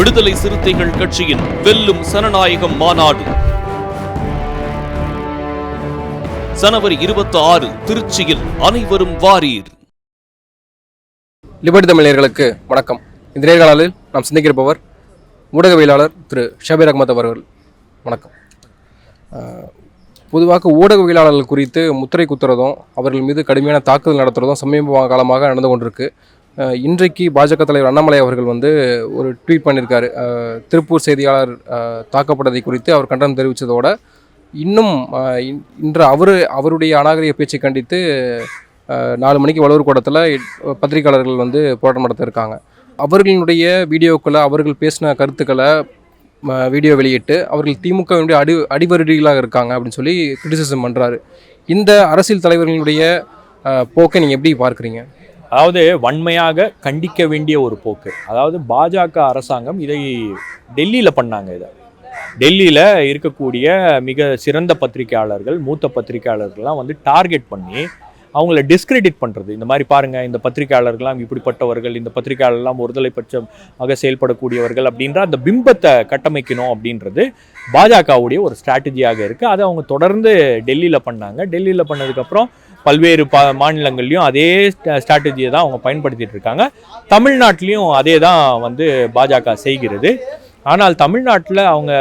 விடுதலை சிறுத்தைகள் கட்சியின் வெல்லும் சனநாயகம் மாநாடு. ஜனவரி இருபத்தி ஆறு திருச்சியில் அனைவரும் வாரீர். லிபர்டி தமிழர்களுக்கு வணக்கம். இந்த நேர்காணலில் நாம் சிந்திக்கிறப்பவர் ஊடகவியலாளர் திரு ஷபீர் அகமத் அவர்கள். வணக்கம். பொதுவாக ஊடகவியலாளர்கள் குறித்து முத்திரை குத்துறதும் அவர்கள் மீது கடுமையான தாக்குதல் நடத்துறதும் சமீப காலமாக நடந்து கொண்டிருக்கு. இன்றைக்கு பாஜக தலைவர் அண்ணாமலை அவர்கள் வந்து ஒரு ட்வீட் பண்ணியிருக்காரு. திருப்பூர் செய்தியாளர் தாக்கப்பட்டதை குறித்து அவர் கண்டனம் தெரிவித்ததோட இன்னும் இன்- இன்று அவர் அவருடைய அநாகரிக பேச்சை கண்டித்து நாலு மணிக்கு வளவர் கூடத்தில் பத்திரிகையாளர்கள் வந்து போராட்டம் நடத்த இருக்காங்க. அவர்களுடைய வீடியோக்களை அவர்கள் பேசின கருத்துக்களை வீடியோ வெளியிட்டு அவர்கள் திமுகவினுடைய அடி அடிவருடிகளாக இருக்காங்க அப்படின்னு சொல்லி கிரிட்டிசிசம் பண்ணுறாரு இந்த அரசியல் தலைவர்களுடைய போக்கை நீங்கள் எப்படி பார்க்குறீங்க? அதாவது வன்மையாக கண்டிக்க வேண்டிய ஒரு போக்கு. அதாவது பாஜக அரசாங்கம் இதை டெல்லியில் பண்ணாங்க இதை. டெல்லியில் இருக்கக்கூடிய மிக சிறந்த பத்திரிகையாளர்கள் மூத்த பத்திரிகையாளர்கள்லாம் வந்து டார்கெட் பண்ணி அவங்கள டிஸ்கிரெடிட் பண்ணுறது இந்த மாதிரி பாருங்கள் இந்த பத்திரிகையாளர்கள்லாம் இப்படிப்பட்டவர்கள் இந்த பத்திரிகையாளர்லாம் ஒருதலை பட்சமாக செயல்படக்கூடியவர்கள் அப்படின்ற அந்த பிம்பத்தை கட்டமைக்கணும் அப்படின்றது பாஜகவுடைய ஒரு ஸ்ட்ராட்டஜியாக இருக்குது அதை அவங்க தொடர்ந்து டெல்லியில் பண்ணாங்க. டெல்லியில் பண்ணதுக்கப்புறம் பல்வேறு ப மாநிலங்கள்லையும் அதே ஸ்ட்ராட்டஜியை தான் அவங்க பயன்படுத்திட்டு இருக்காங்க. தமிழ்நாட்டிலையும் அதே தான் வந்து பாஜக செய்கிறது. ஆனால் தமிழ்நாட்டில் அவங்க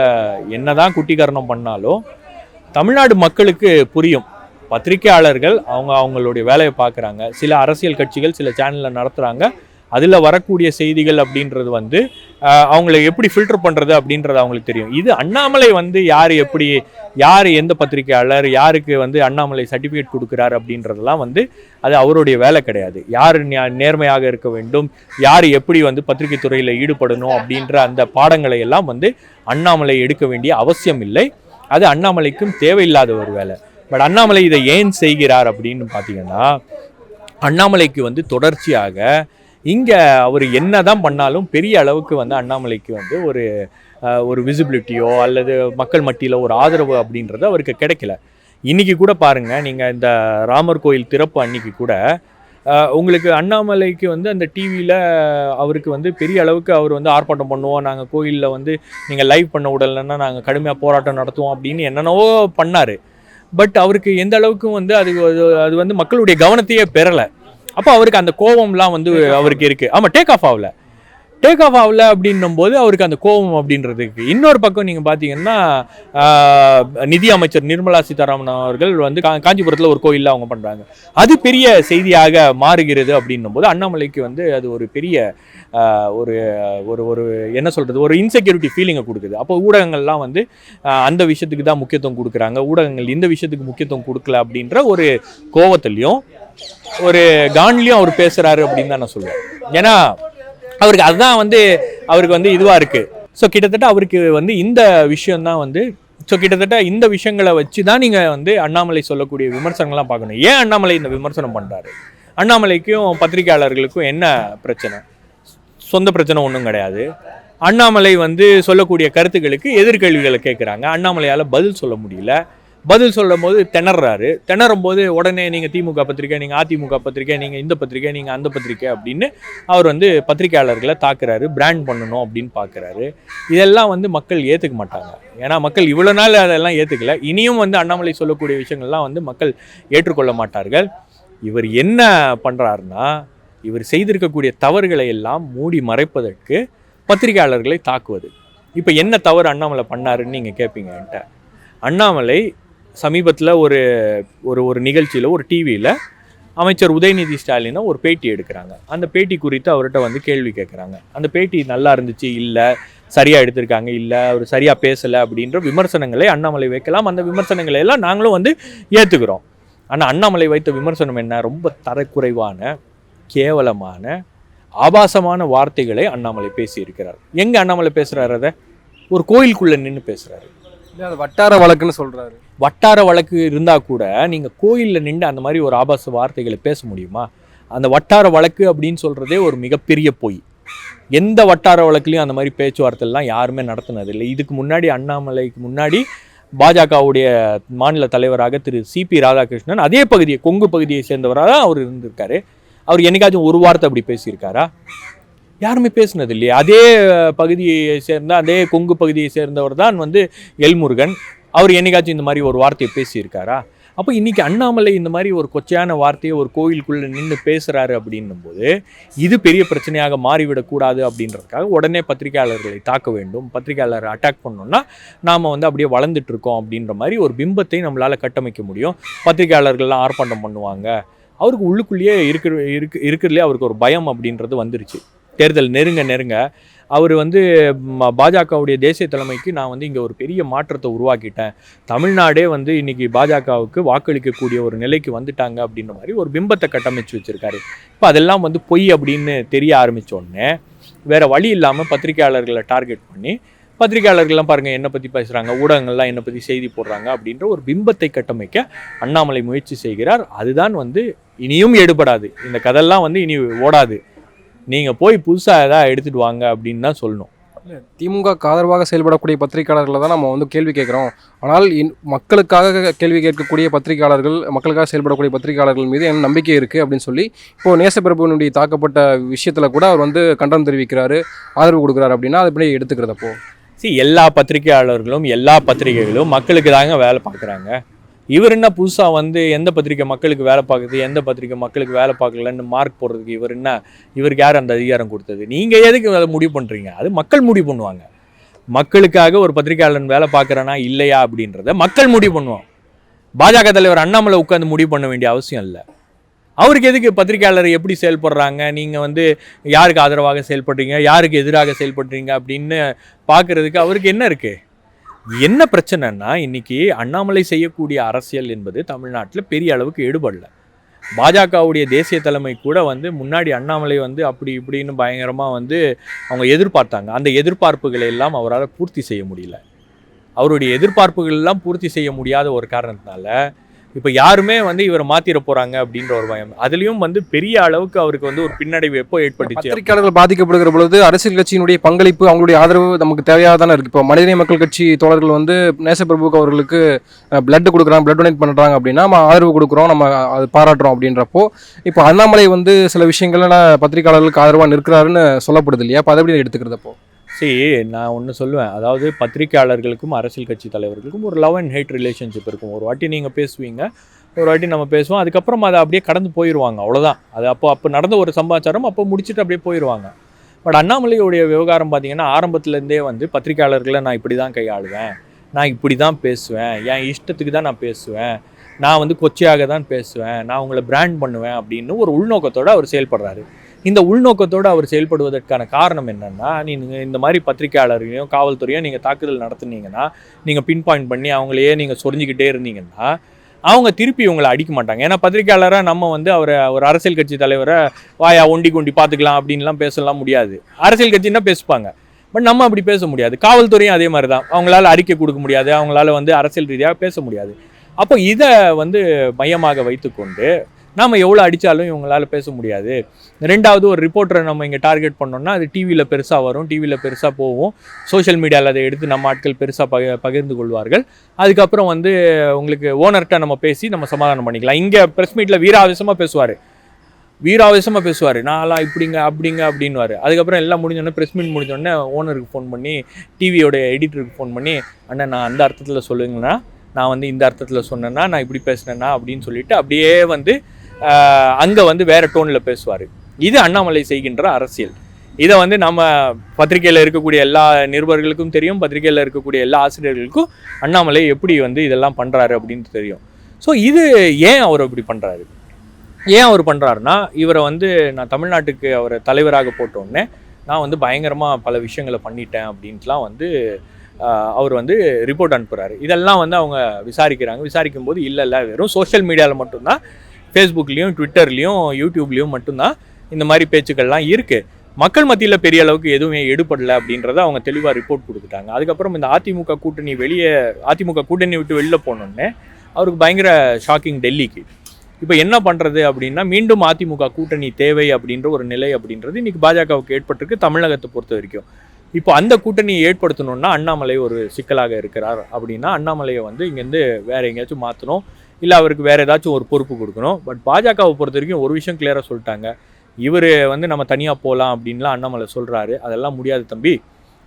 என்ன தான் குட்டிகரணம் பண்ணாலும் தமிழ்நாடு மக்களுக்கு புரியும். பத்திரிக்கையாளர்கள் அவங்க அவங்களுடைய வேலையை பார்க்குறாங்க. சில அரசியல் கட்சிகள் சில சேனலில் நடத்துகிறாங்க அதில் வரக்கூடிய செய்திகள் அப்படின்றது வந்து அவங்கள எப்படி ஃபில்டர் பண்ணுறது அப்படின்றது அவங்களுக்கு தெரியும். இது அண்ணாமலை வந்து யார் எப்படி யார் எந்த பத்திரிக்கையாளர் யாருக்கு வந்து அண்ணாமலை சர்டிஃபிகேட் கொடுக்குறாரு அப்படின்றதெல்லாம் வந்து அது அவருடைய வேலை கிடையாது. யார் நியா- நேர்மையாக இருக்க வேண்டும் யார் எப்படி வந்து பத்திரிகை துறையில் ஈடுபடணும் அப்படின்ற அந்த பாடங்களை எல்லாம் வந்து அண்ணாமலை எடுக்க வேண்டிய அவசியம் இல்லை. அது அண்ணாமலைக்கும் தேவையில்லாத ஒரு வேலை. பட் அண்ணாமலை இதை ஏன் செய்கிறார் அப்படின்னு பார்த்தீங்கன்னா அண்ணாமலைக்கு வந்து தொடர்ச்சியாக இங்கே அவர் என்ன தான் பண்ணாலும் பெரிய அளவுக்கு வந்து அண்ணாமலைக்கு வந்து ஒரு ஒரு விசிபிலிட்டியோ அல்லது மக்கள் மத்தியில் ஒரு ஆதரவு அப்படின்றது அவருக்கு கிடைக்கல. இன்றைக்கி கூட பாருங்கள் நீங்கள் இந்த ராமர் கோயில் திறப்பு அன்னைக்கு கூட உங்களுக்கு அண்ணாமலைக்கு வந்து அந்த டிவியில் அவருக்கு வந்து பெரிய அளவுக்கு அவர் வந்து ஆர்ப்பாட்டம் பண்ணுவோம் நாங்கள் கோயிலில் வந்து நீங்கள் லைவ் பண்ண விடலைன்னா நாங்கள் கடுமையாக போராட்டம் நடத்துவோம் அப்படின்னு என்னென்னவோ பண்ணார். பட் அவருக்கு எந்த அளவுக்கு வந்து அது- அது வந்து மக்களுடைய கவனத்தையே பெறலை. அப்போ அவருக்கு அந்த கோபம்லாம் வந்து அவருக்கு இருக்கு. ஆமாம் டேக் ஆஃப் ஆகல. டேக் ஆஃப் ஆகல அப்படின்னும் போது அவருக்கு அந்த கோபம் அப்படின்றதுக்கு இன்னொரு பக்கம் நீங்கள் பார்த்தீங்கன்னா நிதி அமைச்சர் நிர்மலா சீதாராமன் அவர்கள் வந்து கா- காஞ்சிபுரத்தில் ஒரு கோயிலில் அவங்க பண்ணுறாங்க அது பெரிய செய்தியாக மாறுகிறது அப்படின்னும் போது அண்ணாமலைக்கு வந்து அது ஒரு பெரிய ஒரு ஒரு ஒரு என்ன சொல்கிறது ஒரு இன்செக்யூரிட்டி ஃபீலிங்கை கொடுக்குது. அப்போ ஊடகங்கள்லாம் வந்து அந்த விஷயத்துக்கு தான் முக்கியத்துவம் கொடுக்குறாங்க. ஊடகங்கள் இந்த விஷயத்துக்கு முக்கியத்துவம் கொடுக்கல அப்படின்ற ஒரு கோவத்துலையும் ஒரு கான்லையும் அவர் பேசுறாரு அப்படின்னு தான் நான் சொல்லுவேன் ஏன்னா அவருக்கு அதுதான் வந்து அவருக்கு வந்து இதுவாக இருக்கு. ஸோ கிட்டத்தட்ட அவருக்கு வந்து இந்த விஷயம் தான் வந்து ஸோ கிட்டத்தட்ட இந்த விஷயங்களை வச்சு தான் நீங்கள் வந்து அண்ணாமலை சொல்லக்கூடிய விமர்சனங்கள்லாம் பார்க்கணும். ஏன் அண்ணாமலை இந்த விமர்சனம் பண்ணுறாரு அண்ணாமலைக்கும் பத்திரிகையாளர்களுக்கும் என்ன பிரச்சனை? சொந்த பிரச்சனை ஒன்றும் கிடையாது. அண்ணாமலை வந்து சொல்லக்கூடிய கருத்துக்களுக்கு எதிர்கேள்விகளை கேட்குறாங்க அண்ணாமலையால் பதில் சொல்ல முடியல. பதில் சொல்லும் போது திணறாரு. திணறும் போது உடனே நீங்கள் திமுக பத்திரிக்கை நீங்கள் அதிமுக பத்திரிக்கை நீங்கள் இந்த பத்திரிக்கை நீங்கள் அந்த பத்திரிக்கை அப்படின்னு அவர் வந்து பத்திரிக்கையாளர்களை தாக்குறாரு பிராண்ட் பண்ணணும் அப்படின்னு பார்க்குறாரு இதெல்லாம் வந்து மக்கள் ஏற்றுக்க மாட்டாங்க. ஏன்னா மக்கள் இவ்வளோ நாள் அதெல்லாம் ஏற்றுக்கல இனியும் வந்து அண்ணாமலை சொல்லக்கூடிய விஷயங்கள்லாம் வந்து மக்கள் ஏற்றுக்கொள்ள மாட்டார்கள். இவர் என்ன பண்ணுறாருன்னா இவர் செய்திருக்கக்கூடிய தவறுகளை எல்லாம் மூடி மறைப்பதற்கு பத்திரிகையாளர்களை தாக்குவது. இப்போ என்ன தவறு அண்ணாமலை பண்ணாருன்னு நீங்கள் கேட்பீங்க என்கிட்ட. அண்ணாமலை சமீபத்தில் ஒரு ஒரு ஒரு நிகழ்ச்சியில் ஒரு டிவியில் அமைச்சர் உதயநிதி ஸ்டாலினை ஒரு பேட்டி எடுக்கிறாங்க. அந்த பேட்டி குறித்து அவர்கிட்ட வந்து கேள்வி கேட்குறாங்க. அந்த பேட்டி நல்லா இருந்துச்சு இல்லை சரியாக எடுத்திருக்காங்க இல்லை அவர் சரியாக பேசலை அப்படின்ற விமர்சனங்களை அண்ணாமலை வைக்கலாம். அந்த விமர்சனங்களை எல்லாம் நாங்களும் வந்து ஏற்றுக்கிறோம் ஆனால் அண்ணாமலை வைத்த விமர்சனம் என்ன? ரொம்ப தரக்குறைவான கேவலமான ஆபாசமான வார்த்தைகளை அண்ணாமலை பேசியிருக்கிறார். எங்கே அண்ணாமலை பேசுறாரு அதை? ஒரு கோயிலுக்குள்ளே நின்று பேசுகிறாரு இல்லை அது வட்டார வழக்குன்னு சொல்கிறாரு வட்டார வழக்கு இருந்தால் கூட நீங்கள் கோயிலில் நின்று அந்த மாதிரி ஒரு ஆபாச வார்த்தைகளை பேச முடியுமா? அந்த வட்டார வழக்கு அப்படின்னு சொல்கிறதே ஒரு மிகப்பெரிய பொய். எந்த வட்டார வழக்குலையும் அந்த மாதிரி பேச்சுவார்த்தைலாம் யாருமே நடத்தினது இல்லை. இதுக்கு முன்னாடி அண்ணாமலைக்கு முன்னாடி பாஜகவுடைய மாநில தலைவராக திரு சிபி ராதாகிருஷ்ணன் அதே பகுதியை கொங்கு பகுதியை சேர்ந்தவராக தான் அவர் இருந்திருக்காரு. அவர் என்னைக்காச்சும் ஒரு வார்த்தை அப்படி பேசியிருக்காரா? யாருமே பேசினது இல்லையே. அதே பகுதியை சேர்ந்த அதே கொங்கு பகுதியை சேர்ந்தவர் தான் வந்து எல்முருகன் அவர் என்னைக்காச்சும் இந்த மாதிரி ஒரு வார்த்தையை பேசியிருக்காரா? அப்போ இன்றைக்கி அண்ணாமலை இந்த மாதிரி ஒரு கொச்சையான வார்த்தையை ஒரு கோயிலுக்குள்ளே நின்று பேசுகிறாரு அப்படின்னும் போது இது பெரிய பிரச்சனையாக மாறிவிடக்கூடாது அப்படின்றதுக்காக உடனே பத்திரிகையாளர்களை தாக்க வேண்டும். பத்திரிகையாளரை அட்டாக் பண்ணோம்னா நாம் வந்து அப்படியே வளர்ந்துட்டு இருக்கோம் அப்படின்ற மாதிரி ஒரு பிம்பத்தை நம்மளால் கட்டமைக்க முடியும். பத்திரிகையாளர்கள்லாம் ஆர்ப்பாட்டம் பண்ணுவாங்க. அவருக்கு உள்ளுக்குள்ளேயே இருக்கிற இருக்கு இருக்கிறதுலே அவருக்கு ஒரு பயம் அப்படின்றது வந்துருச்சு. தேர்தல் நெருங்க நெருங்க அவர் வந்து பாஜகவுடைய தேசிய தலைமைக்கு நான் வந்து இங்கே ஒரு பெரிய மாற்றத்தை உருவாக்கிட்டேன். தமிழ்நாடே வந்து இன்னைக்கு பாஜகவுக்கு வாக்களிக்கக்கூடிய ஒரு நிலைக்கு வந்துட்டாங்க அப்படின்ற மாதிரி ஒரு பிம்பத்தை கட்டமைச்சு வச்சிருக்காரு. இப்போ அதெல்லாம் வந்து பொய் அப்படின்னு தெரிய ஆரம்பிச்ச உடனே வழி இல்லாமல் பத்திரிகையாளர்களை டார்கெட் பண்ணி பத்திரிகையாளர்கள்லாம் பாருங்கள் என்னை பற்றி பேசுகிறாங்க ஊடகங்கள்லாம் என்னை பற்றி செய்தி போடுறாங்க அப்படின்ற ஒரு பிம்பத்தை கட்டமைக்க அண்ணாமலை முயற்சி செய்கிறார். அதுதான் வந்து இனியும் எடுபடாது. இந்த கதெல்லாம் வந்து இனி ஓடாது. நீங்கள் போய் புதுசாக எதாவது எடுத்துகிட்டு வாங்க அப்படின்னு தான் சொல்லணும். திமுக ஆதரவாக செயல்படக்கூடிய பத்திரிகையாளர்களை தான் நம்ம வந்து கேள்வி கேட்குறோம். ஆனால் இன் மக்களுக்காக கேள்வி கேட்கக்கூடிய பத்திரிகையாளர்கள் மக்களுக்காக செயல்படக்கூடிய பத்திரிகையாளர்கள் மீது என்ன நம்பிக்கை இருக்குது அப்படின்னு சொல்லி இப்போ நேசப்பிரபுனுடைய தாக்கப்பட்ட விஷயத்தில் கூட அவர் வந்து கண்டனம் தெரிவிக்கிறாரு ஆதரவு கொடுக்குறாரு அப்படின்னா அது எப்படி எடுத்துக்கிறதப்போ see எல்லா பத்திரிகையாளர்களும் எல்லா பத்திரிகைகளும் மக்களுக்கு தாங்க வேலை பார்க்குறாங்க. இவர் என்ன புதுசாக வந்து எந்த பத்திரிக்கை மக்களுக்கு வேலை பார்க்குது எந்த பத்திரிக்கை மக்களுக்கு வேலை பார்க்கலன்னு மார்க் போடுறதுக்கு இவர் என்ன இவருக்கு யார் அந்த அதிகாரம் கொடுத்தது? நீங்கள் எதுக்கு அதை முடிவு பண்ணுறீங்க அது மக்கள் முடிவு பண்ணுவாங்க. மக்களுக்காக ஒரு பத்திரிகையாளன் வேலை பார்க்குறேனா இல்லையா அப்படின்றத மக்கள் முடிவு பண்ணுவோம் பாஜக தலைவர் அண்ணாமலை உட்காந்து முடிவு பண்ண வேண்டிய அவசியம் இல்லை. அவருக்கு எதுக்கு பத்திரிகையாளர் எப்படி செயல்படுறாங்க? நீங்கள் வந்து யாருக்கு ஆதரவாக செயல்படுறீங்க? யாருக்கு எதிராக செயல்படுறீங்க அப்படின்னு பார்க்குறதுக்கு அவருக்கு என்ன இருக்குது என்ன பிரச்சனைன்னா இன்னைக்கு அண்ணாமலை செய்யக்கூடிய அரசியல் என்பது தமிழ்நாட்டில் பெரிய அளவுக்கு எடுபடல. பாஜகவுடைய தேசிய தலைமை கூட வந்து முன்னாடி அண்ணாமலை வந்து அப்படி இப்படின்னு பயங்கரமாக வந்து அவங்க எதிர்பார்த்தாங்க. அந்த எதிர்பார்ப்புகளை எல்லாம் அவரால் பூர்த்தி செய்ய முடியல. அவருடைய எதிர்பார்ப்புகள் எல்லாம் பூர்த்தி செய்ய முடியாத ஒரு காரணத்தினால இப்போ யாருமே வந்து இவரை மாத்திர போறாங்க அப்படின்ற ஒரு பயம். அதுலயும் வந்து பெரிய அளவுக்கு அவருக்கு வந்து ஒரு பின்னடைவு எப்போ ஏற்பட்டுச்சு? பத்திரிகையாளர்கள் பாதிக்கப்படுகிற பொழுது அரசியல் கட்சியினுடைய பங்களிப்பு அவங்களுடைய ஆதரவு நமக்கு தேவையாக தானே இப்போ மனிதநேய மக்கள் கட்சி தோழர்கள் வந்து நேசப்பிரபுக்கு அவர்களுக்கு பிளட் கொடுக்குறாங்க பிளட் டொனேட் பண்ணுறாங்க அப்படின்னா நம்ம ஆதரவு கொடுக்குறோம் நம்ம அது பாராட்டுறோம் அப்படின்றப்போ இப்போ அண்ணாமலை வந்து சில விஷயங்கள்ல பத்திரிகையாளர்களுக்கு ஆதரவாக நிற்கிறாருன்னு சொல்லப்படுது இல்லையா? அப்போ அதை எப்படி எடுத்துக்கிறதப்போ சரி நான் ஒன்று சொல்லுவேன். அதாவது பத்திரிக்கையாளர்களுக்கும் அரசியல் கட்சி தலைவர்களுக்கும் ஒரு லவ் அண்ட் ஹேட் ரிலேஷன்ஷிப் இருக்கும். ஒரு வாட்டி நீங்கள் பேசுவீங்க ஒரு வாட்டி நம்ம பேசுவோம் அதுக்கப்புறம் அதை அப்படியே கடந்து போயிடுவாங்க அவ்வளோதான் அது அப்போ அப்போ நடந்த ஒரு சமாச்சாரம் அப்போ முடிச்சுட்டு அப்படியே போயிடுவாங்க பட் அண்ணாமலையுடைய விவகாரம் பார்த்தீங்கன்னா ஆரம்பத்துலேருந்தே வந்து பத்திரிக்கையாளர்களை நான் இப்படி தான் கையாளுவேன். நான் இப்படி தான் பேசுவேன். என் இஷ்டத்துக்கு தான் நான் பேசுவேன். நான் வந்து கொச்சையாக தான் பேசுவேன். நான் உங்களை பிராண்ட் பண்ணுவேன் அப்படின்னு ஒரு உள்நோக்கத்தோடு அவர் செயல்படுறாரு. இந்த உள்நோக்கத்தோடு அவர் செயல்படுவதற்கான காரணம் என்னென்னா நீங்கள் இந்த மாதிரி பத்திரிக்கையாளர்களையும் காவல்துறையும் நீங்கள் தாக்குதல் நடத்துனீங்கன்னா நீங்கள் பின் பாயிண்ட் பண்ணி அவங்களையே நீங்கள் சொரிஞ்சிக்கிட்டே இருந்தீங்கன்னா அவங்க திருப்பி உங்களை அடிக்க மாட்டாங்க. ஏன்னா பத்திரிக்கையாளராக நம்ம வந்து அவரை ஒரு அரசியல் கட்சி தலைவரை வாயா ஒண்டி கொண்டி பார்த்துக்கலாம் அப்படின்லாம் பேசலாம் முடியாது. அரசியல் கட்சின்னா பேசுப்பாங்க. பட் நம்ம அப்படி பேச முடியாது. காவல்துறையும் அதே மாதிரி தான். அவங்களால அறிக்கை கொடுக்க முடியாது. அவங்களால வந்து அரசியல் ரீதியாக பேச முடியாது. அப்போ இதை வந்து மையமாக வைத்துக்கொண்டு நாம் எவ்வளோ அடித்தாலும் இவங்களால பேச முடியாது. ரெண்டாவது ஒரு ரிப்போர்ட்டரை நம்ம இங்கே டார்கெட் பண்ணோம்னா அது டிவியில் பெருசாக வரும். டிவியில் பெருசாக போகும். சோஷியல் மீடியாவில் அதை எடுத்து நம்ம ஆட்கள் பெருசாக பக பகிர்ந்து கொள்வார்கள். அதுக்கப்புறம் வந்து உங்களுக்கு ஓனர்கிட்ட நம்ம பேசி நம்ம சமாதானம் பண்ணிக்கலாம். இங்கே ப்ரெஸ் மீட்டில் வீராவேசமாக பேசுவார். வீராவேசமாக பேசுவார். நான்லாம் இப்படிங்க அப்படிங்க அப்படின்னுவார். அதுக்கப்புறம் எல்லாம் முடிஞ்சோடனே ப்ரெஸ் மீட் முடிஞ்சோடனே ஓனருக்கு ஃபோன் பண்ணி டிவியோட எடிட்டருக்கு ஃபோன் பண்ணி அண்ணன் நான் அந்த அர்த்தத்தில் சொல்லுங்கன்னா நான் வந்து இந்த அர்த்தத்தில் சொன்னேன்னா நான் இப்படி பேசினேன்னா அப்படின்னு சொல்லிட்டு அப்படியே வந்து அங்கே வந்து வேறு டோனில் பேசுவார். இது அண்ணாமலை செய்கின்ற அரசியல். இதை வந்து நம்ம பத்திரிக்கையில் இருக்கக்கூடிய எல்லா நிருபர்களுக்கும் தெரியும். பத்திரிக்கையில் இருக்கக்கூடிய எல்லா ஆசிரியர்களுக்கும் அண்ணாமலை எப்படி வந்து இதெல்லாம் பண்ணுறாரு அப்படின்னு தெரியும். ஸோ இது ஏன் அவர் இப்படி பண்ணுறாரு ஏன் அவர் பண்ணுறாருன்னா இவரை வந்து நான் தமிழ்நாட்டுக்கு அவரை தலைவராக போட்டோடனே நான் வந்து பயங்கரமாக பல விஷயங்களை பண்ணிட்டேன் அப்படின்ட்டுலாம் வந்து அவர் வந்து ரிப்போர்ட் அனுப்புகிறாரு இதெல்லாம் வந்து அவங்க விசாரிக்கிறாங்க. விசாரிக்கும் போது இல்லை இல்லை வெறும் சோஷியல் மீடியாவில் மட்டும்தான் ஃபேஸ்புக்லேயும் ட்விட்டர்லேயும் யூடியூப்லேயும் மட்டும்தான் இந்த மாதிரி பேச்சுக்கள்லாம் இருக்குது மக்கள் மத்தியில் பெரிய அளவுக்கு எதுவுமே எடுபடல அப்படின்றத அவங்க தெளிவாக ரிப்போர்ட் கொடுத்துட்டாங்க. அதுக்கப்புறம் இந்த அதிமுக கூட்டணி வெளியே அதிமுக கூட்டணி விட்டு வெளில போனோடனே அவருக்கு பயங்கர ஷாக்கிங் டெல்லிக்கு இப்போ என்ன பண்ணுறது அப்படின்னா மீண்டும் அதிமுக கூட்டணி தேவை அப்படின்ற ஒரு நிலை அப்படின்றது இன்றைக்கி பாஜகவுக்கு ஏற்பட்டிருக்கு தமிழகத்தை பொறுத்த வரைக்கும். இப்போ அந்த கூட்டணியை ஏற்படுத்தணும்னா அண்ணாமலை ஒரு சிக்கலாக இருக்கிறார் அப்படின்னா அண்ணாமலையை வந்து இங்கேருந்து வேறு எங்கேயாச்சும் மாற்றணும் இல்லை அவருக்கு வேறு ஏதாச்சும் ஒரு பொறுப்பு கொடுக்கணும். பட் பாஜகவை பொறுத்த வரைக்கும் ஒரு விஷயம் கிளியராக சொல்லிட்டாங்க. இவர் வந்து நம்ம தனியாக போகலாம் அப்படின்லாம் அண்ணாமலை சொல்கிறாரு அதெல்லாம் முடியாது தம்பி.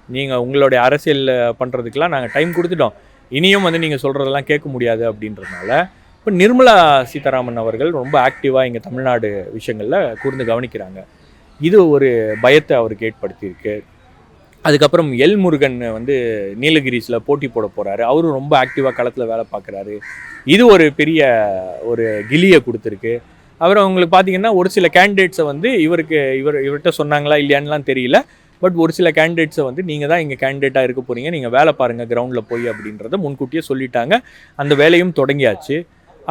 நீங்கள் உங்களுடைய அரசியல் பண்ணுறதுக்கெலாம் நாங்கள் டைம் கொடுத்துட்டோம். இனியும் வந்து நீங்கள் சொல்கிறதெல்லாம் கேட்க முடியாது அப்படின்றதுனால. இப்போ நிர்மலா சீதாராமன் அவர்கள் ரொம்ப ஆக்டிவாக இங்கே தமிழ்நாடு விஷயங்களில் கூர்ந்து கவனிக்கிறாங்க. இது ஒரு பயத்தை அவருக்கு ஏற்படுத்தியிருக்கு. அதுக்கப்புறம் எல் முருகன் வந்து நீலகிரிஸில் போட்டி போட போகிறாரு அவரும் ரொம்ப ஆக்டிவாக களத்தில் வேலை பார்க்குறாரு. இது ஒரு பெரிய ஒரு கிலியை கொடுத்துருக்கு. அப்புறம் அவங்களுக்கு பார்த்தீங்கன்னா ஒரு சில கேண்டிடேட்ஸை வந்து இவருக்கு இவர் இவர்கிட்ட சொன்னாங்களா இல்லையான்லாம் தெரியல. பட் ஒரு சில கேண்டிடேட்ஸை வந்து நீங்கள் தான் இங்கே கேண்டிடேட்டாக இருக்க போகிறீங்க நீங்கள் வேலை பாருங்கள் கிரவுண்டில் போய் அப்படின்றத முன்கூட்டியே சொல்லிட்டாங்க. அந்த வேலையும் தொடங்கியாச்சு.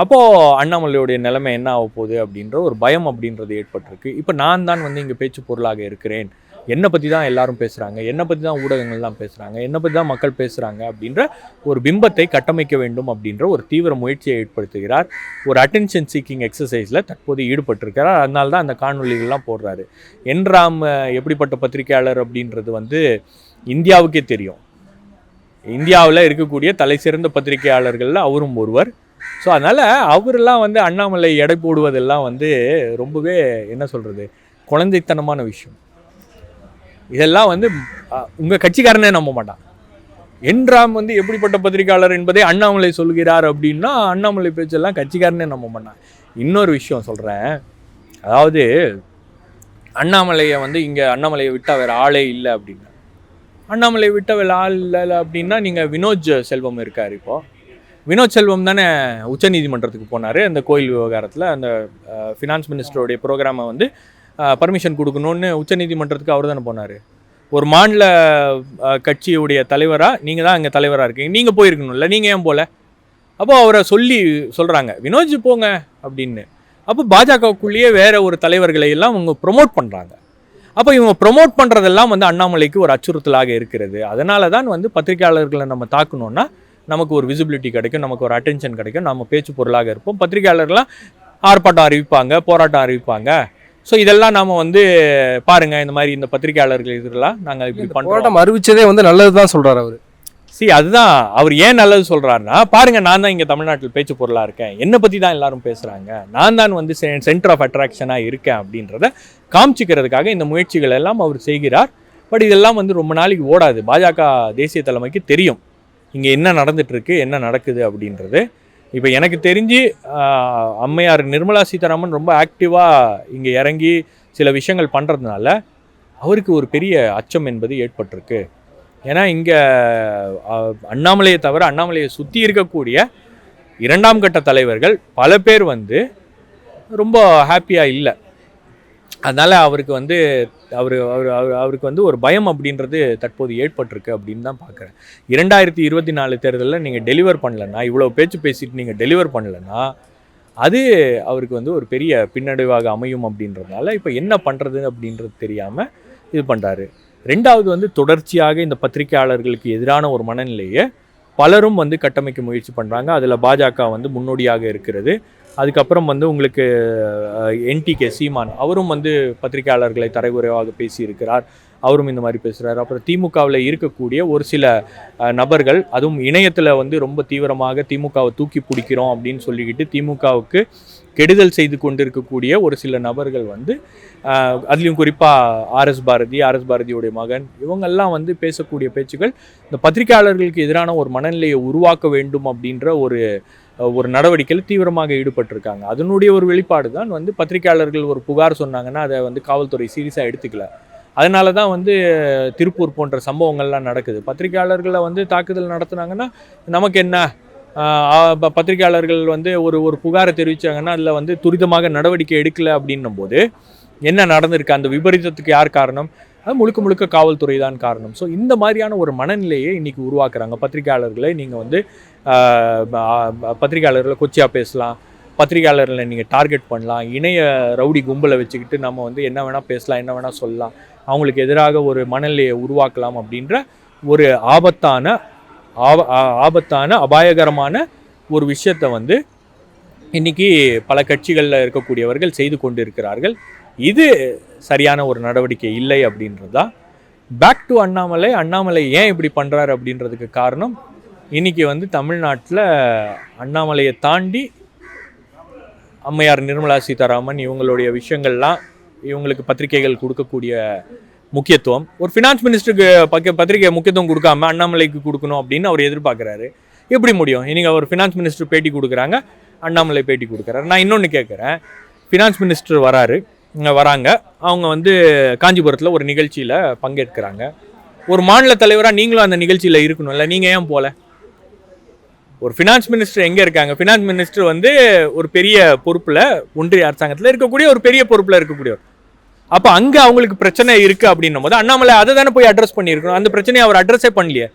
அப்போது அண்ணாமலையுடைய நிலைமை என்ன ஆக போகுது அப்படின்ற ஒரு பயம் அப்படின்றது ஏற்பட்டிருக்கு. இப்போ நான் தான் வந்து இங்கே பேச்சு பொருளாக இருக்கிறேன். என்னை பற்றி தான் எல்லாரும் பேசுகிறாங்க என்னை பற்றி தான் ஊடகங்கள்லாம் பேசுகிறாங்க என்னை பற்றி தான் மக்கள் பேசுகிறாங்க அப்படின்ற ஒரு பிம்பத்தை கட்டமைக்க வேண்டும் அப்படின்ற ஒரு தீவிர முயற்சியை ஏற்படுத்துகிறார். ஒரு அட்டென்ஷன் சீக்கிங் எக்ஸசைஸில் தற்போது ஈடுபட்டிருக்கிறார். அதனால தான் அந்த காணொலிகள்லாம் போடுறாரு. என்ராம் எப்படிப்பட்ட பத்திரிகையாளர் அப்படின்றது வந்து இந்தியாவுக்கே தெரியும். இந்தியாவில் இருக்கக்கூடிய தலை சிறந்த பத்திரிகையாளர்களில் அவரும் ஒருவர். ஸோ அதனால் அவரெல்லாம் வந்து அண்ணாமலை எடை போடுவதெல்லாம் வந்து ரொம்பவே என்ன சொல்கிறது குழந்தைத்தனமான விஷயம். இதெல்லாம் வந்து உங்கள் கட்சிக்காரனே நம்ப மாட்டான். என்றாம் வந்து எப்படிப்பட்ட பத்திரிகையாளர் என்பதை அண்ணாமலை சொல்கிறார் அப்படின்னா அண்ணாமலை பேச்செல்லாம் கட்சிக்காரனே நம்ப மாட்டான். இன்னொரு விஷயம் சொல்கிறேன் அதாவது அண்ணாமலையை வந்து இங்கே அண்ணாமலையை விட்டால் வேறு ஆளே இல்லை அப்படின்னா. அண்ணாமலையை விட்ட வேறு ஆள் இல்லை அப்படின்னா நீங்கள் வினோத் செல்வம் இருக்கார் இப்போது வினோத் செல்வம் தானே உச்சநீதிமன்றத்துக்கு போனார். அந்த கோயில் விவகாரத்தில் அந்த ஃபினான்ஸ் மினிஸ்டருடைய ப்ரோக்ராமை வந்து பர்மிஷன் கொடுக்கணும்னு உச்சநீதிமன்றத்துக்கு அவர் தானே போனார். ஒரு மாநில கட்சியுடைய தலைவராக நீங்கள் தான் அங்கே தலைவராக இருக்கீங்க. நீங்கள் போயிருக்கணும்ல நீங்கள் ஏன் போல? அப்போ அவரை சொல்லி சொல்கிறாங்க வினோஜ் போங்க அப்படின்னு. அப்போ பாஜகவுக்குள்ளேயே வேற ஒரு தலைவர்களை எல்லாம் அவங்க ப்ரொமோட் பண்ணுறாங்க அப்போ இவங்க ப்ரொமோட் பண்ணுறதெல்லாம் வந்து அண்ணாமலைக்கு ஒரு அச்சுறுத்தலாக இருக்கிறது. அதனால தான் வந்து பத்திரிகையாளர்களை நம்ம தாக்கணும்னா நமக்கு ஒரு விசிபிலிட்டி கிடைக்கும் நமக்கு ஒரு அட்டென்ஷன் கிடைக்கும். நம்ம பேச்சு பொருளாக இருப்போம். பத்திரிகையாளர்கள்லாம் ஆர்ப்பாட்டம் அறிவிப்பாங்க போராட்டம் அறிவிப்பாங்க. ஸோ இதெல்லாம் நாம வந்து பாருங்க இந்த மாதிரி இந்த பத்திரிகையாளர்கள் இதெல்லாம் நாங்கள் இப்படி போராட்டம் அறிவிச்சதே வந்து நல்லது தான் சொல்றாரு அவர். சி அதுதான் அவர் ஏன் நல்லது சொல்றாருன்னா பாருங்க நான் தான் இங்க தமிழ்நாட்டில் பேச்சு பொருளா இருக்கேன். என்னை பத்தி தான் எல்லாரும் பேசுறாங்க. நான் தான் வந்து சென்டர் ஆஃப் அட்ராக்ஷனா இருக்கேன் அப்படின்றத காமிச்சிக்கிறதுக்காக இந்த முயற்சிகள் எல்லாம் அவர் செய்கிறார். பட் இதெல்லாம் வந்து ரொம்ப நாளைக்கு ஓடாது. பாஜக தேசிய தலைமைக்கு தெரியும். இங்க என்ன நடந்துட்டு இருக்கு என்ன நடக்குது அப்படின்றது. இப்போ எனக்கு தெரிஞ்சு அம்மையார் நிர்மலா சீதாராமன் ரொம்ப ஆக்டிவாக இங்கே இறங்கி சில விஷயங்கள் பண்ணுறதுனால அவருக்கு ஒரு பெரிய அச்சம் என்பது ஏற்பட்டிருக்கு. ஏன்னா இங்கே அண்ணாமலையை தவிர அண்ணாமலையை சுற்றி இருக்கக்கூடிய இரண்டாம் கட்ட தலைவர்கள் பல பேர் வந்து ரொம்ப ஹாப்பியாக இல்லை. அதனால் அவருக்கு வந்து அவர் அவர் அவர் அவருக்கு வந்து ஒரு பயம் அப்படின்றது தற்போது ஏற்பட்டிருக்கு அப்படின்னு தான் பார்க்குறேன் இரண்டாயிரத்தி இருபத்தி நாலு தேர்தலில் நீங்கள் டெலிவர் பண்ணலன்னா இவ்வளோ பேச்சு பேசிட்டு நீங்கள் டெலிவர் பண்ணலன்னா அது அவருக்கு வந்து ஒரு பெரிய பின்னடைவாக அமையும் அப்படின்றதுனால இப்போ என்ன பண்ணுறது அப்படின்றது தெரியாமல் இது பண்ணுறாரு ரெண்டாவது வந்து தொடர்ச்சியாக இந்த பத்திரிகையாளர்களுக்கு எதிரான ஒரு மனநிலையை பலரும் வந்து கட்டமைக்க முயற்சி பண்ணுறாங்க அதில் பாஜக வந்து முன்னோடியாக இருக்கிறது. அதுக்கப்புறம் வந்து உங்களுக்கு என்டிகே சீமான் அவரும் வந்து பத்திரிகையாளர்களை தரைகுறைவாக பேசியிருக்கிறார். அவரும் இந்த மாதிரி பேசுகிறார் அப்புறம் திமுகவில் இருக்கக்கூடிய ஒரு சில நபர்கள் அதுவும் இணையத்தில் வந்து ரொம்ப தீவிரமாக திமுகவை தூக்கி பிடிக்கிறோம் அப்படின்னு சொல்லிக்கிட்டு திமுகவுக்கு கெடுதல் செய்து கொண்டிருக்கக்கூடிய ஒரு சில நபர்கள் வந்து அதுலேயும் குறிப்பாக ஆர்எஸ் பாரதி ஆர்எஸ் பாரதியுடைய மகன் இவங்கெல்லாம் வந்து பேசக்கூடிய பேச்சுகள் இந்த பத்திரிகையாளர்களுக்கு எதிரான ஒரு மனநிலையை உருவாக்க வேண்டும் அப்படின்ற ஒரு ஒரு நடவடிக்கையில் தீவிரமாக ஈடுபட்டிருக்காங்க. அதனுடைய ஒரு வெளிப்பாடு தான் வந்து பத்திரிகையாளர்கள் ஒரு புகார் சொன்னாங்கன்னா அதை வந்து காவல்துறை சீரியஸாக எடுத்துக்கல. அதனால தான் வந்து திருப்பூர் போன்ற சம்பவங்கள்லாம் நடக்குது. பத்திரிகையாளர்களை வந்து தாக்குதல் நடத்துனாங்கன்னா நமக்கு என்ன? பத்திரிகையாளர்கள் வந்து ஒரு ஒரு புகாரை தெரிவித்தாங்கன்னா அதில் வந்து துரிதமாக நடவடிக்கை எடுக்கலை அப்படின்னும் போது என்ன நடந்திருக்கு? அந்த விபரீதத்துக்கு யார் காரணம்? அது முழுக்க முழுக்க காவல்துறை தான் காரணம். ஸோ இந்த மாதிரியான ஒரு மனநிலையை இன்னைக்கு உருவாக்குறாங்க. பத்திரிகையாளர்களை நீங்கள் வந்து பத்திரிகையாளர்களை கொச்சியாக பேசலாம். பத்திரிகையாளர்களை நீங்கள் டார்கெட் பண்ணலாம். இணைய ரவுடி கும்பலை வச்சுக்கிட்டு நம்ம வந்து என்ன வேணால் பேசலாம் என்ன வேணால் சொல்லலாம். அவங்களுக்கு எதிராக ஒரு மனநிலையை உருவாக்கலாம் அப்படின்ற ஒரு ஆபத்தான ஆப- ஆபத்தான அபாயகரமான ஒரு விஷயத்தை வந்து இன்னைக்கு பல கட்சிகளில் இருக்கக்கூடியவர்கள் செய்து கொண்டிருக்கிறார்கள். இது சரியான ஒரு நடவடிக்கை இல்லை அப்படின்றது? தான் பேக் டு அண்ணாமலை. அண்ணாமலை ஏன் இப்படி பண்ணுறாரு அப்படின்றதுக்கு காரணம் இன்னைக்கு வந்து தமிழ்நாட்டில் அண்ணாமலையை தாண்டி அம்மையார் நிர்மலா சீதாராமன் இவங்களுடைய விஷயங்கள்லாம் இவங்களுக்கு பத்திரிகைகள் கொடுக்கக்கூடிய முக்கியத்துவம். ஒரு ஃபினான்ஸ் மினிஸ்டருக்கு பக்க பத்திரிகை முக்கியத்துவம் கொடுக்காம அண்ணாமலைக்கு கொடுக்கணும் அப்படின்னு அவர் எதிர்பார்க்குறாரு. எப்படி முடியும்? இன்றைக்கி அவர் ஃபினான்ஸ் மினிஸ்டர் பேட்டி கொடுக்குறாங்க அண்ணாமலை பேட்டி கொடுக்குறாரு. நான் இன்னொன்று கேட்குறேன் ஃபினான்ஸ் மினிஸ்டர் வராரு. வராங்க. அவங்க வந்து காஞ்சிபுரத்தில் ஒரு நிகழ்ச்சியில் பங்கேற்கிறாங்க. ஒரு மாநில தலைவராக நீங்களும் அந்த நிகழ்ச்சியில் இருக்கணும்ல நீங்கள் ஏன் போகல ஒரு ஃபினான்ஸ் மினிஸ்டர் எங்கே இருக்காங்க? ஃபினான்ஸ் மினிஸ்டர் வந்து ஒரு பெரிய பொறுப்பில் ஒன்றிய அரசாங்கத்தில் இருக்கக்கூடிய ஒரு பெரிய பொறுப்பில் இருக்கக்கூடியவர். அப்போ அங்கே அவங்களுக்கு பிரச்சனை இருக்குது அப்படின்னும் போது அண்ணாமலை அதை தானே போய் அட்ரஸ் பண்ணியிருக்கணும். அந்த பிரச்சனையை அவர் அட்ரஸே பண்ணலையே.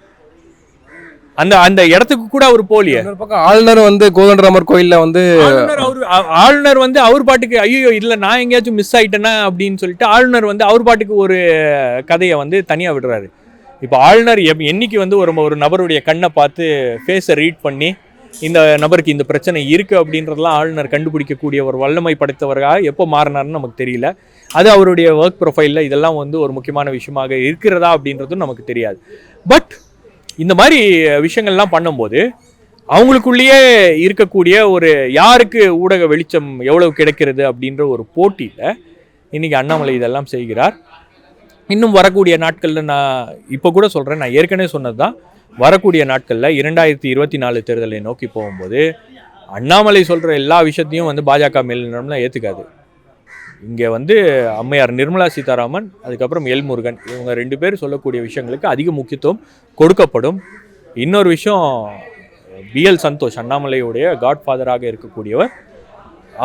அந்த அந்த இடத்துக்கு கூட அவர் இன்னொரு பக்கம் ஆளுநர் வந்து கோதண்டராமர் கோயில்ல வந்து ஆளுநர் அவர் ஆ- ஆளுநர் வந்து அவர் பாட்டுக்கு ஐயோ இல்ல நான் எங்கேயாச்சும் மிஸ் ஆயிட்டேனா அப்படின்னு சொல்லிட்டு ஆளுநர் வந்து அவர் பாட்டுக்கு ஒரு கதையை வந்து தனியா விடுறாரு. இப்போ ஆளுநர் என்னைக்கு வந்து ஒரு ஒரு நபருடைய கண்ணை பார்த்து ஃபேஸை ரீட் பண்ணி இந்த நபருக்கு இந்த பிரச்சனை இருக்கு அப்படின்றதெல்லாம் ஆளுநர் கண்டுபிடிக்கக்கூடிய ஒரு வல்லமை படைத்தவராக எப்போ மாறினார்னு நமக்கு தெரியல. அது அவருடைய ஒர்க் ப்ரொஃபைலில் இதெல்லாம் வந்து ஒரு முக்கியமான விஷயமாக இருக்கிறதா அப்படின்றதும் நமக்கு தெரியாது. பட் இந்த மாதிரி விஷயங்கள்லாம் பண்ணும்போது அவங்களுக்குள்ளேயே இருக்கக்கூடிய ஒரு யாருக்கு ஊடக வெளிச்சம் எவ்வளவு கிடைக்கிறது அப்படின்ற ஒரு போட்டியில் இன்றைக்கி அண்ணாமலை இதெல்லாம் செய்கிறார். இன்னும் வரக்கூடிய நாட்களில் நான் இப்போ கூட சொல்கிறேன் நான் ஏற்கனவே சொன்னது தான் வரக்கூடிய நாட்களில் இரண்டாயிரத்தி இருபத்தி நாலு தேர்தலை நோக்கி போகும்போது அண்ணாமலை சொல்கிற எல்லா விஷயத்தையும் வந்து பாஜக மேலிடம்லாம் ஏற்றுக்காது இங்கே வந்து அம்மையார் நிர்மலா சீதாராமன் அதுக்கப்புறம் எல் முருகன் இவங்க ரெண்டு பேர் சொல்லக்கூடிய விஷயங்களுக்கு அதிக முக்கியத்துவம் கொடுக்கப்படும். இன்னொரு விஷயம் பிஎல் சந்தோஷ் அண்ணாமலையுடைய காட்ஃபாதராக இருக்கக்கூடியவர்.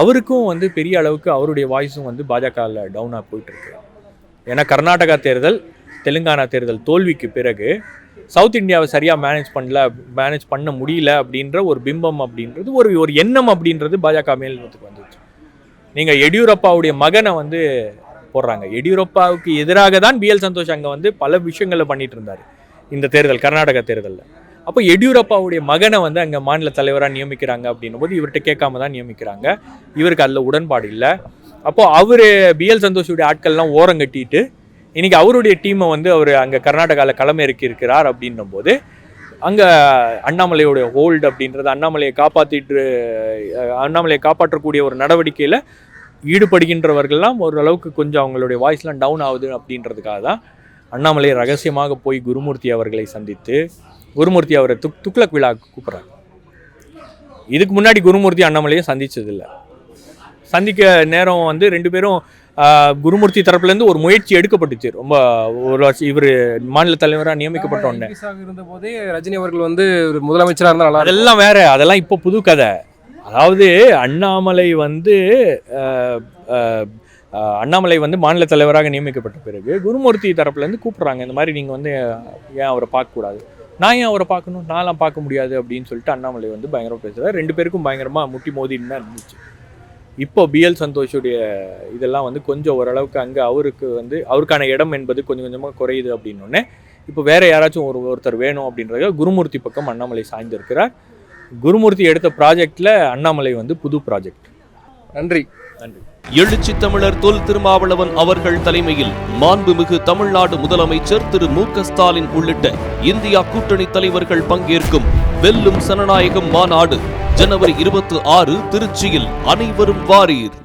அவருக்கும் வந்து பெரிய அளவுக்கு அவருடைய வாய்ஸும் வந்து பாஜகவில் டவுனாக போயிட்டுருக்கு. ஏன்னா கர்நாடகா தேர்தல் தெலுங்கானா தேர்தல் தோல்விக்கு பிறகு சவுத் இந்தியாவை சரியாக மேனேஜ் பண்ணல மேனேஜ் பண்ண முடியல அப்படின்ற ஒரு பிம்பம் அப்படின்றது ஒரு ஒரு எண்ணம் அப்படின்றது பாஜக மேல்நிலத்துக்கு வந்துச்சு. நீங்கள் எடியூரப்பாவுடைய மகனை வந்து போடுறாங்க. எடியூரப்பாவுக்கு எதிராக தான் பிஎல் சந்தோஷ் அங்கே வந்து பல விஷயங்களை பண்ணிட்டு இருந்தார். இந்த தேர்தல் கர்நாடக தேர்தலில். அப்போ எடியூரப்பாவுடைய மகனை வந்து அங்கே மாநில தலைவராக நியமிக்கிறாங்க அப்படின்னும் போது இவர்கிட்ட கேட்காம தான் நியமிக்கிறாங்க. இவருக்கு அதில் உடன்பாடு இல்லை. அப்போது அவர் பிஎல் சந்தோஷுடைய ஆட்கள்லாம் ஓரம் கட்டிட்டு இன்றைக்கி அவருடைய டீமை வந்து அவர் அங்கே கர்நாடகாவில் களமிறக்கி இருக்கிறார் அப்படின்னும் போது அங்கே அண்ணாமலையோட ஹோல்டு அப்படின்றது அண்ணாமலையை காப்பாற்றிட்டு அண்ணாமலையை காப்பாற்றக்கூடிய ஒரு நடவடிக்கையில் ஈடுபடுகின்றவர்கள்லாம் ஓரளவுக்கு கொஞ்சம் அவங்களுடைய வாய்ஸ்லாம் டவுன் ஆகுது அப்படின்றதுக்காக தான் அண்ணாமலை ரகசியமாக போய் குருமூர்த்தி அவர்களை சந்தித்து குருமூர்த்தி அவரை துக் துக்ளக் விழா கூப்பிட்றாங்க. இதுக்கு முன்னாடி குருமூர்த்தி அண்ணாமலையை சந்தித்ததில்லை சந்திக்க நேரம் வந்து ரெண்டு பேரும் குருமூர்த்தி தரப்புலேருந்து ஒரு முயற்சி எடுக்கப்பட்டுச்சு. ரொம்ப ஒரு வருஷம் இவர் மாநில தலைவராக நியமிக்கப்பட்ட உடனே. இருந்த போதே ரஜினி அவர்கள் வந்து ஒரு முதலமைச்சரா இருந்தா நல்லா இருக்கும். அதெல்லாம் வேற அதெல்லாம் இப்போ புது கதை. அதாவது அண்ணாமலை வந்து அண்ணாமலை வந்து மாநில தலைவராக நியமிக்கப்பட்ட பிறகு குருமூர்த்தி தரப்புலேருந்து கூப்பிட்றாங்க இந்த மாதிரி நீங்கள் வந்து ஏன் அவரை பார்க்கக்கூடாது? நான் ஏன் அவரை பார்க்கணும்? நான்லாம் பார்க்க முடியாது அப்படின்னு சொல்லிட்டு அண்ணாமலை வந்து பயங்கரமாக பேசுகிறார் ரெண்டு பேருக்கும் பயங்கரமாக முட்டி மோதின்னு தான் இருந்துச்சு இப்போ பிஎல் சந்தோஷுடைய இதெல்லாம் வந்து கொஞ்சம் ஓரளவுக்கு அங்கே அவருக்கு வந்து அவருக்கான இடம் என்பது கொஞ்சம் கொஞ்சமாக குறையுது அப்படின்னோடனே இப்போ வேற யாராச்சும் ஒரு ஒருத்தர் வேணும் அப்படின்றத குருமூர்த்தி பக்கம் அண்ணாமலை சாய்ந்திருக்கிறார். குருமூர்த்தி எடுத்த ப்ராஜெக்டில் அண்ணாமலை வந்து புது ப்ராஜெக்ட் நன்றி. நன்றி. எழுச்சி தமிழர் தொல் திருமாவளவன் அவர்கள் தலைமையில் மாண்புமிகு தமிழ்நாடு முதலமைச்சர் திரு மு க ஸ்டாலின் உள்ளிட்ட இந்தியா கூட்டணி தலைவர்கள் பங்கேற்கும் வெல்லும் சனநாயகம் மாநாடு ஜனவரி இருபத்தி ஆறு திருச்சியில் அனைவரும் வாரீர்.